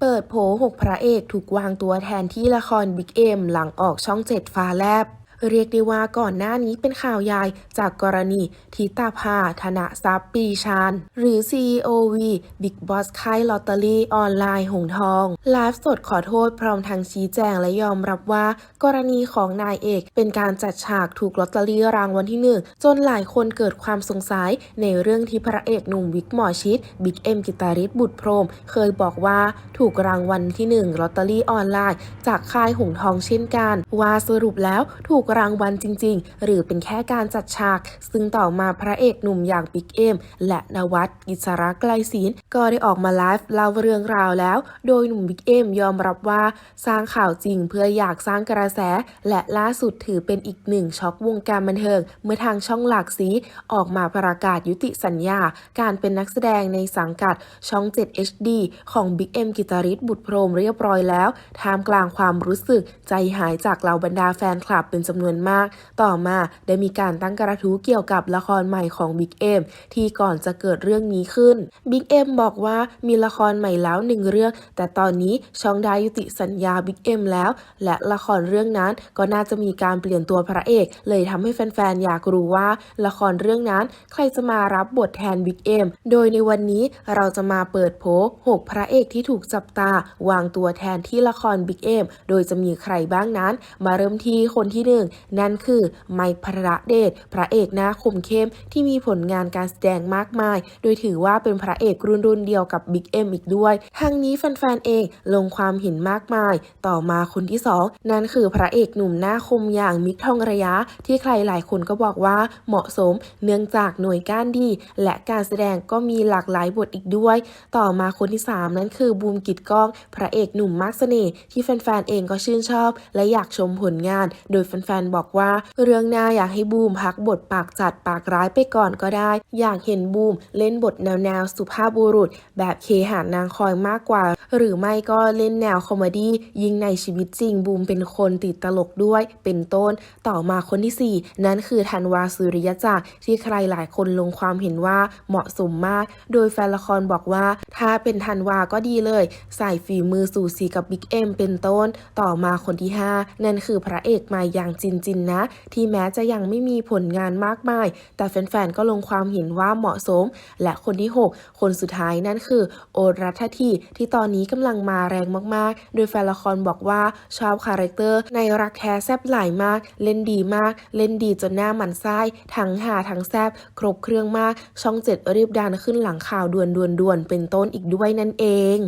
เปิดโผหกพระเอกถูกวางตัวแทนที่ละครบิ๊กเอ็มหลังออกช่องเจ็ดฟ้าแลบ เรียกได้ว่าก่อนหน้านี้เป็นข่าวใหญ่จากกรณีทิตาภาธนทรัพย์ปีชาญหรือ CEOV Big Boss ค่ายลอตเตอรี่ออนไลน์หงทอง ไลฟ์สดขอโทษพร้อมทางชี้แจงและยอมรับว่า กรณีของนายเอกเป็นการจัดฉากถูกลอตเตอรี่รางวัลที่หนึ่งจนหลายคนเกิดความสงสัยในเรื่องที่พระเอกหนุ่มวิกหมอชิดบิ๊กเอ็มกิตาริสบุตรพรม เคยบอกว่าถูกรางวัลที่หนึ่งลอตเตอรี่ออนไลน์ จากค่ายหงทองเช่นกัน ว่าสรุปแล้วถูกกรางวัลจริง ๆ หรือเป็นแค่การจัดฉาก ซึ่งต่อมาพระเอกหนุ่มอย่างบิ๊กเอ็มและนวัดกิจระไกลศิลก็ได้ออกมาไลฟ์เล่าเรื่องราวแล้ว โดยหนุ่มบิ๊กเอ็มยอมรับว่าสร้างข่าวจริงเพื่ออยากสร้างกระแส และล่าสุดถือเป็นอีกหนึ่งช็อกวงการบันเทิง เมื่อทางช่องหลากสีออกมาประกาศยุติสัญญา การเป็นนักแสดงในสังกัดช่อง 7 HD ของ Big M กิตาริสบุตรพรมเรียบร้อยแล้วท่ามกลางความรู้สึกใจหายจากเหล่าบรรดาแฟนคลับเป็นจำนวนมาก ต่อมาได้มีการตั้งกระทู้เกี่ยวกับละครใหม่ของ Big M ที่ก่อนจะเกิดเรื่องนี้ขึ้น Big M บอกว่ามีละครใหม่แล้วหนึ่งเรื่อง แต่ตอนนี้ช่องได้ยุติสัญญา Big M แล้ว และละครเรื่องนั้นก็น่าจะมีการเปลี่ยนตัวพระเอก เลยทำให้แฟนๆ อยากรู้ว่าละครเรื่องนั้นใครจะมารับบทแทน Big M โดยในวันนี้เราจะมาเปิดโผ6พระเอกที่ถูกจับตา วางตัวแทนที่ละคร Big M โดยจะมีใครบ้างนั้น มาเริ่มที่คนที่หองนั่นคือไมค์พระเดชพระเอกหน้าคมเข้มที่มีผลงานการแสดงมากมาย โดยถือว่าเป็นพระเอกรุ่นรุ่นเดียวกับ Big M อีกด้วย ทั้งนี้แฟนๆเองลงความเห็นมากมาย ต่อมาคนที่สองนั่นคือพระเอกหนุ่มหน้าคมอย่างมิกทองระยะ ที่ใครหลายคนก็บอกว่าเหมาะสมเนื่องจากหน่วยก้านดี และการแสดงก็มีหลากหลายบทอีกด้วย ต่อมาคนที่สามนั้นคือบูมกิดกล้องพระเอกหนุ่มมากเสน่ห์ที่แฟนๆเองก็ชื่นชอบ และอยากชมผลงาน โดยแฟนๆบอกว่า เรื่องหน้าอยากให้บูมพักบทปากจัดปากร้ายไปก่อนก็ได้ อยากเห็นบูมเล่นบทแนวๆสุภาพบุรุษ แบบเคหานางคอยมากกว่า หรือไม่ก็เล่นแนวคอมเมดี้ยิ่งในชีวิตจริงบูมเป็นคนติดตลกด้วย เป็นต้น ต่อมาคนที่ 4 นั้นคือธันวาสุริยจักรที่ใครหลายคนลงความเห็นว่าเหมาะสมมาก โดยแฟนละครบอกว่า ถ้าเป็นธันวาก็ดีเลย ใส่ฝีมือสู่สีกับบิ๊กเอ็มเป็นต้น ต่อมาคนที่ 5 นั่นคือพระเอกมาอย่างจินจินนะ ที่แม้จะยังไม่มีผลงานมากมาย แต่แฟนๆก็ลงความเห็นว่าเหมาะสม และคนที่ 6 คนสุดท้ายนั่นคือ โอรัฐทีที่ตอนนี้กำลังมาแรงมากๆ โดยแฟนละครบอกว่าชอบคาแรคเตอร์ ในรักแท้แซบหลายมาก เล่นดีมาก เล่นดีจนหน้าหมันไส้ทั้งหาทั้งแซบครบเครื่องมาก ช่องเจ็ดรีบดันขึ้นหลังข่าวด่วนๆๆเป็นต้นอีกด้วยนั่นเอง